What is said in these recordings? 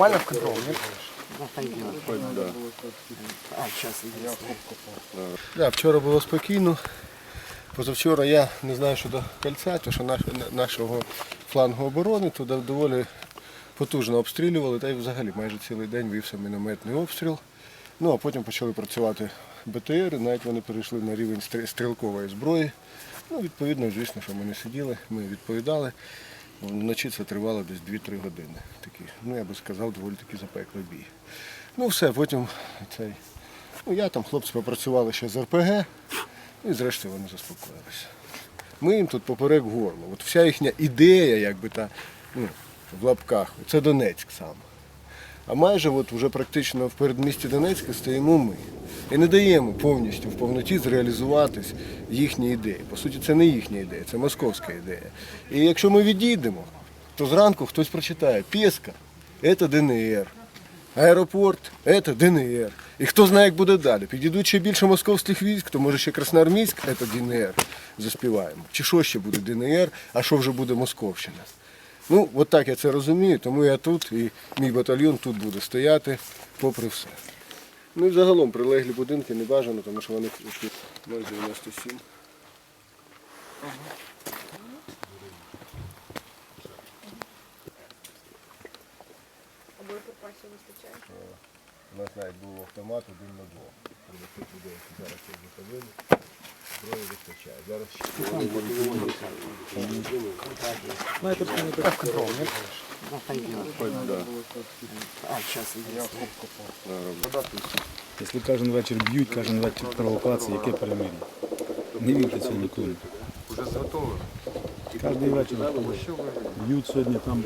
Нормально в контроль, нет? Да, вчора було спокійно. Позавчора я не знаю щодо кольця, тому що наш, нашого флангу оборони туди доволі потужно обстрілювали, та й взагалі майже цілий день вівся мінометний обстріл. Ну а потім почали працювати БТР, навіть вони перейшли на рівень стрі- стрілкової зброї. Ну, відповідно, звісно, що ми не сиділи, ми відповідали. Вночі це тривало десь 2-3 години. Такі, ну я би сказав, доволі таки запеклий бій. Ну все, потім цей. Ну, я там, хлопці попрацювали ще з РПГ, і зрештою вони заспокоїлися. Ми їм тут поперек горло. От вся їхня ідея, якби та, ну, в лапках, це Донецьк сам. А майже от вже практично в передмісті Донецька стоїмо ми. І не даємо повністю в повноті зреалізуватись їхні ідеї. По суті, це не їхня ідея, це московська ідея. І якщо ми відійдемо, то зранку хтось прочитає Пєска це ДНР. Аеропорт це ДНР. І хто знає, як буде далі. Підійдуть ще більше московських військ, то може ще Красноармійськ це ДНР заспіваємо. Чи що ще буде ДНР, а що вже буде Московщина. Ну, от так я це розумію, тому я тут і мій батальйон тут буде стояти, попри все. Ну і загалом прилеглі будинки не бажано, тому що вони 097. А боєприпасів вистачає? У нас навіть був автомат один на двох. Зараз це заготовили. Зброї вистачає. Зараз ще? Якщо кожен вечір б'ють, кожен вечір провокації, яке перемир'я? Не вірте цьому ніколи. Уже зготовлено. Кожен вечір б'ють сьогодні там,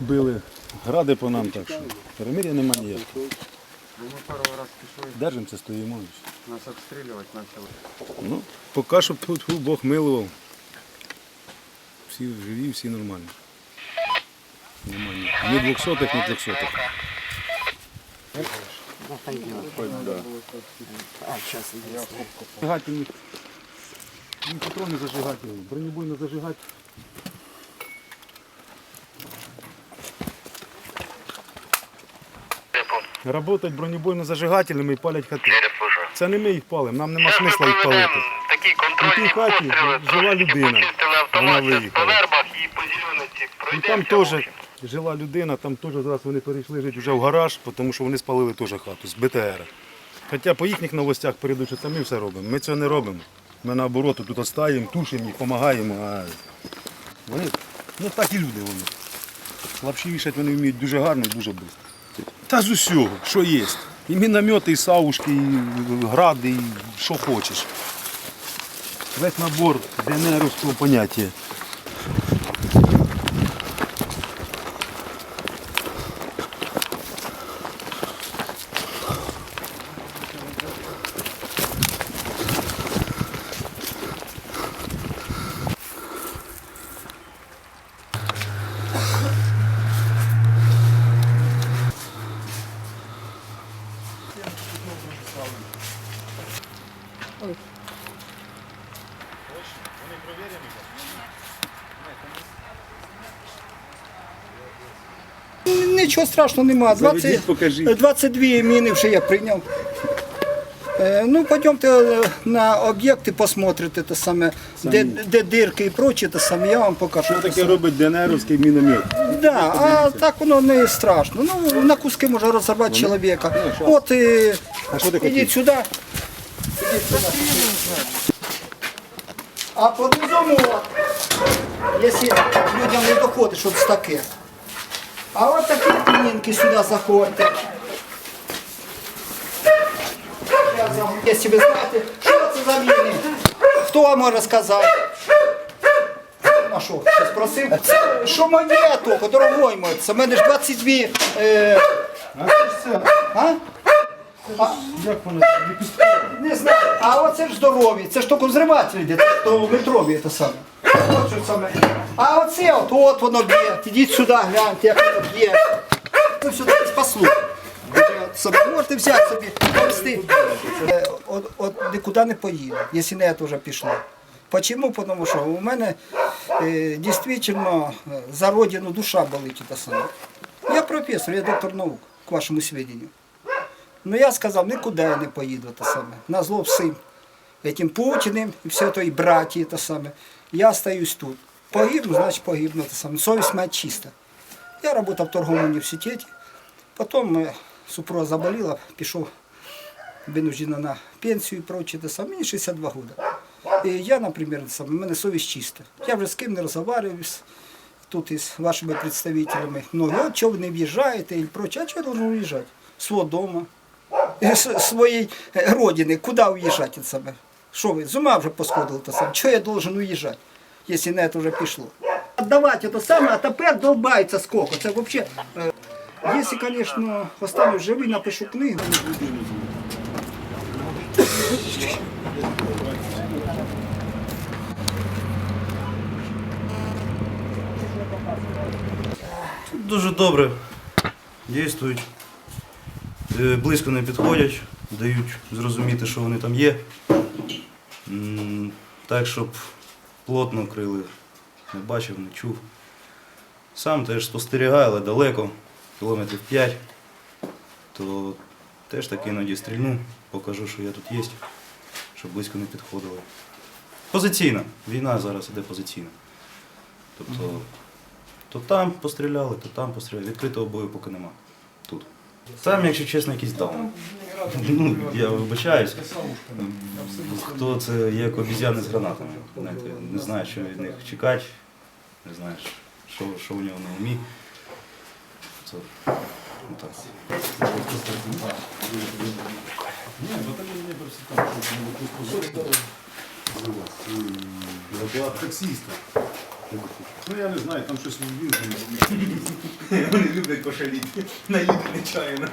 били гради по нам, так що перемир'я немає ніякого. Ну, Держимося, стоїмо. нас обстреливать начало. Ну, поки що тут Бог милував. Всі живі, всі нормальні. Нормальні. Ні двохсотих, ні трьохсотих. Зажигательні. Ні патрони зажигательні, бронебойно зажигати. Работать бронебойно зажигателями і палять хати. Це не ми їх палимо, нам нема смисла їх палити. Такі У тій хаті постріли. жила людина. Вона по виїхала. вербах і по зелениці. І там теж жила людина, там теж зараз вони перейшли жити вже в гараж, тому що вони спалили теж хату з БТР. Хоча по їхніх новостях передають, що ми все робимо. Ми цього не робимо. Ми наоборот тут остаємо, тушимо їх, допомагаємо. А вони, ну так і люди вони. Лапші вішать вони вміють дуже гарно і дуже швидко. Та з усього, що є. І міномети, і савушки, і гради, і що хочеш. Весь набор ДНРовського поняття. Нічого страшного немає. 20, Заведіть, 22 міни вже я прийняв. Е, Ну, пойдемте е, на об'єкти, посмотрите те саме, де, де дирки і прочі, те саме, я вам покажу. Що таке робить ДНРовський міномет? Да, а так воно не страшно. Ну, на куски може розірвати чоловіка. От е, А що ти ідіть сюди. А по низому, от, якщо людям не доходить, що це таке. А от такі пінінки сюди заходьте. Якщо ви знаєте, що це за міни? Хто вам може сказати? А що, щось просив? Це що моє тільки, дорогой мой, це в мене ж 22... Е... А? Як воно? Не знаю. А оце ж здорові, це ж тільки взриватель йде, це то метрові це саме. А оце от, от воно б'є. Ідіть сюди, гляньте, як воно б'є. Ви сюди спасло. Собі можете взяти собі, повести. Е, От, от нікуди не поїде, якщо не це вже пішло. Почему? Тому що у мене е, дійсно за родину душа болить. Те саме. Я професор, я доктор наук, к вашому сведению. Ну я сказав, нікуди я не поїду те саме. На зло всім. Этим Путіним і все то і браті те саме. Я остаюсь тут. Погибну, значить погибну. Совість моя чиста. Я работал в торговому університеті. Потім е, супруга заболіла, пішов винуждено на пенсію і прочее. Мені 62 года. І я, наприклад, саме, в мене совість чиста. Я вже з ким не розмовляю тут із вашими представителями. Многі, от чого ви не в'їжджаєте і прочее. А чого я должен уїжджати? З свого дому, з своєї е, родини. Куди уїжджати від себе? Що ви, з ума вже посходили то саме? Чого я должен уїжджати, якщо на це вже пішло? Отдавати це саме, а тепер долбається сколько. Це взагалі... Якщо, звісно, останусь живий, напишу книгу. Тут Дуже добре дійствують, Е, близько не підходять, дають зрозуміти, що вони там є. Так, щоб плотно крили, не бачив, не чув. Сам теж спостерігаю, але далеко, кілометрів 5, то теж таки іноді стрільну, покажу, що я тут є, щоб близько не підходили. Позиційна. Війна зараз іде позиційна. Тобто то там постріляли, то там постріляли. Відкритого бою поки нема. Там, якщо чесно, якийсь даун. Ну, я вибачаюсь. Хто це є як обіз'яни з гранатами. Знаєте, не знаю, що від них чекати, не знаєш, що, що у нього на умі. Це, ну, так. Таксиста. Ну я не знаю, там щось він. Вони люблять пошаліти. Наїдуть нечаянно.